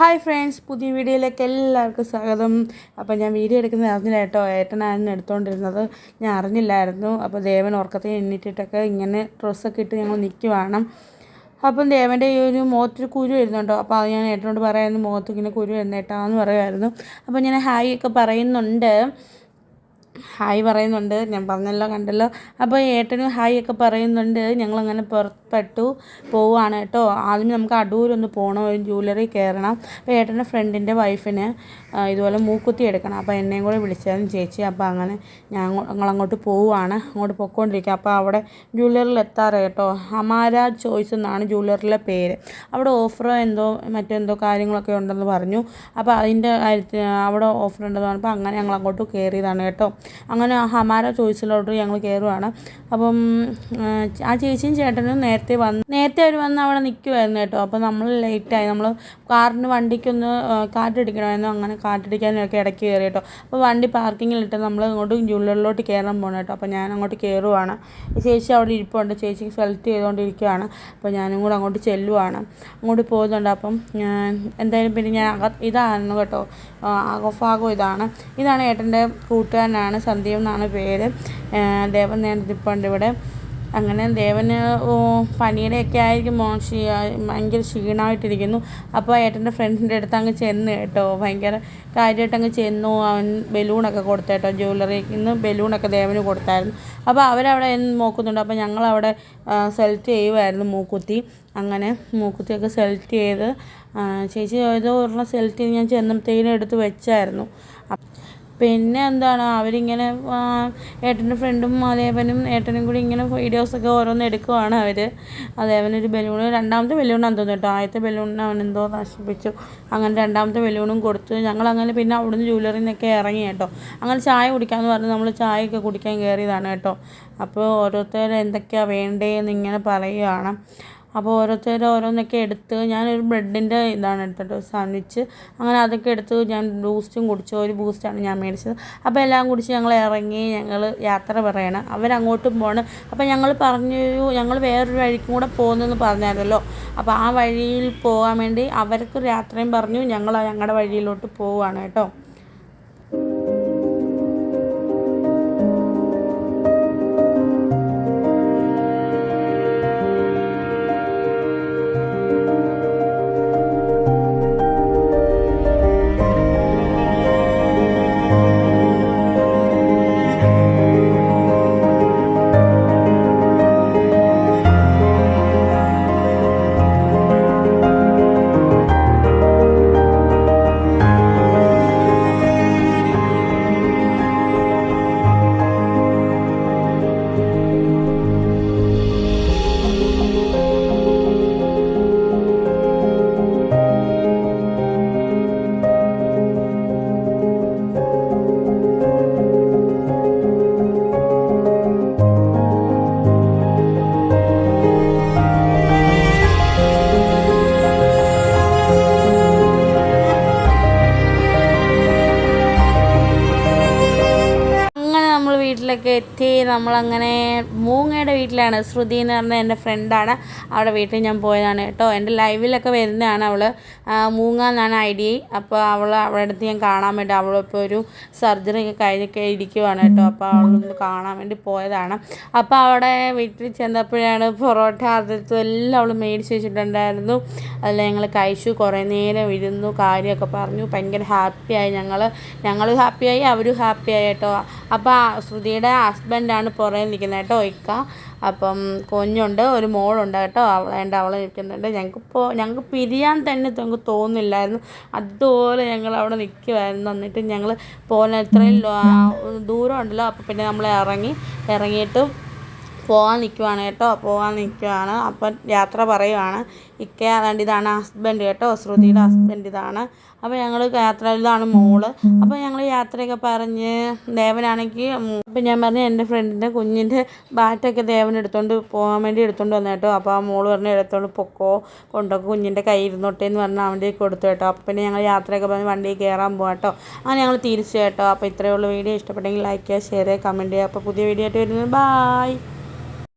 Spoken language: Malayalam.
ഹായ് ഫ്രണ്ട്സ് പുതിയ വീഡിയോയിലേക്ക് എല്ലാവർക്കും സ്വാഗതം. അപ്പോൾ ഞാൻ വീഡിയോ എടുക്കുന്നത് അറിഞ്ഞില്ല കേട്ടോ. ഏട്ടനായിരുന്നു എടുത്തുകൊണ്ടിരുന്നത് ഞാൻ അറിഞ്ഞില്ലായിരുന്നു. അപ്പോൾ ദേവൻ ഉറക്കത്തിൽ എണ്ണിട്ടിട്ടൊക്കെ ഇങ്ങനെ ഡ്രസ്സൊക്കെ ഇട്ട് ഞങ്ങൾ നിൽക്കുവാണ് അപ്പം ദേവന്റെ ഈ ഒരു മുഖത്തൊരു കുരു വരുന്നുണ്ടോ. അപ്പോൾ അത് ഞാൻ ഏട്ടനോട് പറയാമായിരുന്നു മുഖത്ത് ഇങ്ങനെ കുരു വരുന്നേട്ടാന്ന് പറയുമായിരുന്നു. അപ്പോൾ ഞാൻ ഹായ് ഒക്കെ പറയുന്നുണ്ട്. ഹായ് പറയുന്നുണ്ട്. ഞാൻ പറഞ്ഞല്ലോ കണ്ടല്ലോ. അപ്പോൾ ഏട്ടനും ഹായ് ഒക്കെ പറയുന്നുണ്ട്. ഞങ്ങളങ്ങനെ പുറപ്പെട്ടു പോവുകയാണ് കേട്ടോ. ആദ്യം നമുക്ക് അടൂരൊന്ന് പോകണം ഒരു ജ്വല്ലറി കയറണം. അപ്പോൾ ഏട്ടന്റെ ഫ്രണ്ടിന്റെ വൈഫിന് ഇതുപോലെ മൂക്കുത്തി എടുക്കണം. അപ്പോൾ എന്നെയും കൂടെ വിളിച്ചായിരുന്നു ചേച്ചി അപ്പോൾ അങ്ങനെ ഞാൻ ഞങ്ങളങ്ങോട്ട് പോവുകയാണ് അങ്ങോട്ട് പൊയ്ക്കൊണ്ടിരിക്കുക അപ്പോൾ അവിടെ ജ്വല്ലറിൽ എത്താറ് കേട്ടോ. ഹമാര ചോയ്സ് എന്നാണ് ജ്വല്ലറിലെ പേര്. അവിടെ ഓഫറോ എന്തോ മറ്റെന്തോ കാര്യങ്ങളൊക്കെ ഉണ്ടെന്ന് പറഞ്ഞു. അപ്പോൾ അതിന്റെ കാര്യത്തിൽ അവിടെ ഓഫർ ഉണ്ടെന്ന് പറഞ്ഞപ്പോൾ അങ്ങനെ ഞങ്ങൾ അങ്ങോട്ട് കയറിയതാണ് കേട്ടോ. അങ്ങനെ ഹമാര ചോയ്സിലോട്ട് ഞങ്ങൾ കയറുവാണ് അപ്പം ആ ചേച്ചിയും ചേട്ടനും നേരത്തെ വന്ന് നേരത്തെ അവർ വന്ന് അവിടെ നിൽക്കുമായിരുന്നു കേട്ടോ. അപ്പോൾ നമ്മൾ ലേറ്റായി നമ്മൾ കാറിന് വണ്ടിക്കൊന്ന് കാറ്റടിക്കണമായിരുന്നു. അങ്ങനെ കാറ്റടിക്കാനൊക്കെ ഇടയ്ക്ക് കയറി കേട്ടോ. അപ്പോൾ വണ്ടി പാർക്കിങ്ങിലിട്ട് നമ്മൾ അങ്ങോട്ട് ജൂലറിലോട്ട് കയറാൻ പോകണം കേട്ടോ. അപ്പോൾ ഞാൻ അങ്ങോട്ട് കയറുവാണ് ചേച്ചി അവിടെ ഇരിപ്പുണ്ട്. ചേച്ചി സെലക്ട് ചെയ്തുകൊണ്ടിരിക്കുകയാണ് അപ്പോൾ ഞാനും കൂടെ അങ്ങോട്ട് ചെല്ലുവാണ്. അങ്ങോട്ട് പോകുന്നുണ്ട്. അപ്പം എന്തായാലും പിന്നെ ഞാൻ ഇതാണ് കേട്ടോ. അകഫാഗോ ഇതാണ്. ഇതാണ് ഏട്ടന്റെ കൂട്ടുകാരനാണ്. സന്ദീപ് എന്നാണ് പേര്. ദേവൻ നേടിപ്പുണ്ട് ഇവിടെ. അങ്ങനെ ദേവന് പനിയുടെയൊക്കെ ആയിരിക്കും. മോശി ഭയങ്കര ക്ഷീണമായിട്ടിരിക്കുന്നു. അപ്പോൾ ഏട്ടന്റെ ഫ്രണ്ടിന്റെ അടുത്ത് അങ്ങ് ചെന്ന് കേട്ടോ. ഭയങ്കര കാര്യമായിട്ട് അങ്ങ് ചെന്നു. അവൻ ബലൂണൊക്കെ കൊടുത്തേട്ടോ ജ്വല്ലറി ഇന്ന് ബലൂണൊക്കെ ദേവന് കൊടുത്തായിരുന്നു. അപ്പോൾ അവരവിടെ നോക്കുന്നുണ്ട്. അപ്പോൾ ഞങ്ങളവിടെ സെലക്ട് ചെയ്യുമായിരുന്നു മൂക്കുത്തി. അങ്ങനെ മൂക്കുത്തിയൊക്കെ സെലക്ട് ചെയ്ത് ചേച്ചി ഏതോ ഒരെണ്ണം സെലക്ട് ചെയ്ത് ഞാൻ ചെന്നത്തേനും എടുത്ത് വെച്ചായിരുന്നു. പിന്നെ എന്താണ് അവരിങ്ങനെ ഏട്ടന്റെ ഫ്രണ്ടും അതേവനും ഏട്ടനും കൂടി ഇങ്ങനെ വീഡിയോസൊക്കെ ഓരോന്ന് എടുക്കുവാണ് അവർ അതേവനൊരു ബലൂൺ രണ്ടാമത്തെ ബലൂണാന്ന് തോന്നുന്നു കേട്ടോ. ആദ്യത്തെ ബലൂണിന് എന്തോ നശിപ്പിച്ചു. അങ്ങനെ രണ്ടാമത്തെ ബലൂണും കൊടുത്തു. ഞങ്ങൾ അങ്ങനെ പിന്നെ അവിടുന്ന് ജ്വല്ലറിയിൽ നിന്നൊക്കെ ഇറങ്ങി കേട്ടോ. അങ്ങനെ ചായ കുടിക്കാമെന്ന് പറഞ്ഞ് നമ്മൾ ചായയൊക്കെ കുടിക്കാൻ കയറിയതാണ് കേട്ടോ. അപ്പോൾ ഓരോരുത്തർ എന്തൊക്കെയാണ് വേണ്ടതെന്ന് ഇങ്ങനെ പറയുകയാണ് അപ്പോൾ ഓരോരുത്തർ ഓരോന്നൊക്കെ എടുത്ത് ഞാനൊരു ബ്രെഡിന്റെ ഇതാണ് എടുത്തിട്ട് സാൻഡ്വിച്ച് അങ്ങനെ അതൊക്കെ എടുത്ത് ഞാൻ ബൂസ്റ്റും കുടിച്ചു. ഒരു ബൂസ്റ്റാണ് ഞാൻ മേടിച്ചത്. അപ്പോൾ എല്ലാം കുടിച്ച് ഞങ്ങൾ ഇറങ്ങി ഞങ്ങൾ യാത്ര പറയണം. അവരങ്ങോട്ടും പോകണം അപ്പോൾ ഞങ്ങൾ പറഞ്ഞൊരു ഞങ്ങൾ വേറൊരു വഴിക്കും കൂടെ പോകുന്നെന്ന് പറഞ്ഞാലല്ലോ അപ്പോൾ ആ വഴിയിൽ പോകാൻ വേണ്ടി അവർക്ക് യാത്രയും പറഞ്ഞു. ഞങ്ങൾ ഞങ്ങളുടെ വഴിയിലോട്ട് പോവുകയാണ് കേട്ടോ. que നമ്മളങ്ങനെ മൂങ്ങയുടെ വീട്ടിലാണ്. ശ്രുതി എന്ന് പറഞ്ഞ എന്റെ ഫ്രണ്ടാണ്. അവിടെ വീട്ടിൽ ഞാൻ പോയതാണ് കേട്ടോ. എന്റെ ലൈവിലൊക്കെ വരുന്നതാണ് അവൾ മൂങ്ങ എന്നാണ് ഐ ഡി. അപ്പോൾ അവൾ അവളുടെ അടുത്ത് ഞാൻ കാണാൻ വേണ്ടി അവളിപ്പോൾ ഒരു സർജറി ഒക്കെ കഴിഞ്ഞൊക്കെ ഇരിക്കുവാണ് കേട്ടോ. അപ്പോൾ അവളൊന്ന് കാണാൻ വേണ്ടി പോയതാണ്. അപ്പോൾ അവിടെ വീട്ടിൽ ചെന്നപ്പോഴാണ് പൊറോട്ട അതിർത്തും എല്ലാം അവൾ മേടിച്ച് വെച്ചിട്ടുണ്ടായിരുന്നു. അതിൽ ഞങ്ങൾ കഴിച്ചു. കുറേ നേരം ഇരുന്നു കാര്യമൊക്കെ പറഞ്ഞു. ഭയങ്കര ഹാപ്പിയായി ഞങ്ങൾ ഞങ്ങൾ ഹാപ്പിയായി അവരും ഹാപ്പിയായി കേട്ടോ. അപ്പോൾ ശ്രുതിയുടെ ഹസ്ബൻഡാണ് പുറകെ നിൽക്കുന്നത് കേട്ടോ ഇക്ക. അപ്പം കുഞ്ഞുണ്ട് ഒരു മോളുണ്ട് കേട്ടോ അവളേണ്ട അവളെ നിൽക്കുന്നുണ്ട്. ഞങ്ങൾക്ക് ഇപ്പോൾ ഞങ്ങൾക്ക് പിരിയാൻ തന്നെ ഞങ്ങൾക്ക് തോന്നുന്നില്ലായിരുന്നു. അതുപോലെ ഞങ്ങൾ അവിടെ നിൽക്കുമായിരുന്നു എന്നിട്ട് ഞങ്ങൾ പോകുന്ന ഇത്രയും ദൂരം ഉണ്ടല്ലോ. അപ്പോൾ പിന്നെ നമ്മൾ ഇറങ്ങി ഇറങ്ങിയിട്ട് പോകാൻ നിൽക്കുവാണ് കേട്ടോ പോകാൻ നിൽക്കുവാണ് അപ്പം യാത്ര പറയുവാണ് ഇക്ക അതാണ്ട് ഇതാണ് ഹസ്ബൻഡ് കേട്ടോ ശ്രുതിയുടെ ഹസ്ബൻഡ് ഇതാണ്. അപ്പോൾ ഞങ്ങൾ യാത്ര ഇതാണ് മോൾ. അപ്പോൾ ഞങ്ങൾ യാത്രയൊക്കെ പറഞ്ഞ് ദേവനാണെങ്കിൽ അപ്പം ഞാൻ പറഞ്ഞു എന്റെ ഫ്രണ്ടിന്റെ കുഞ്ഞിന്റെ ബാറ്റൊക്കെ ദേവൻ എടുത്തുകൊണ്ട് പോകാൻ വേണ്ടി എടുത്തുകൊണ്ട് വന്നു കേട്ടോ. അപ്പോൾ ആ മോൾ പറഞ്ഞ് എടുത്തോണ്ട് പൊക്കോ കൊണ്ടൊക്കെ കുഞ്ഞിന്റെ കൈ ഇരുന്നോട്ടെ എന്ന് പറഞ്ഞാൽ അവന്റെ കൊടുത്തു കേട്ടോ. അപ്പം പിന്നെ ഞങ്ങൾ യാത്രയൊക്കെ പറഞ്ഞ് വണ്ടിയിൽ കയറാൻ പോകാം കേട്ടോ. അങ്ങനെ ഞങ്ങൾ തിരിച്ചു കേട്ടോ. അപ്പോൾ ഇത്രയുള്ള വീഡിയോ. ഇഷ്ടപ്പെട്ടെങ്കിൽ ലൈക്ക് ചെയ്യുക ഷെയർ ചെയ്യുക കമന്റ് ചെയ്യുക. അപ്പോൾ പുതിയ വീഡിയോ ആയിട്ട് വരുന്നത്. ബായ്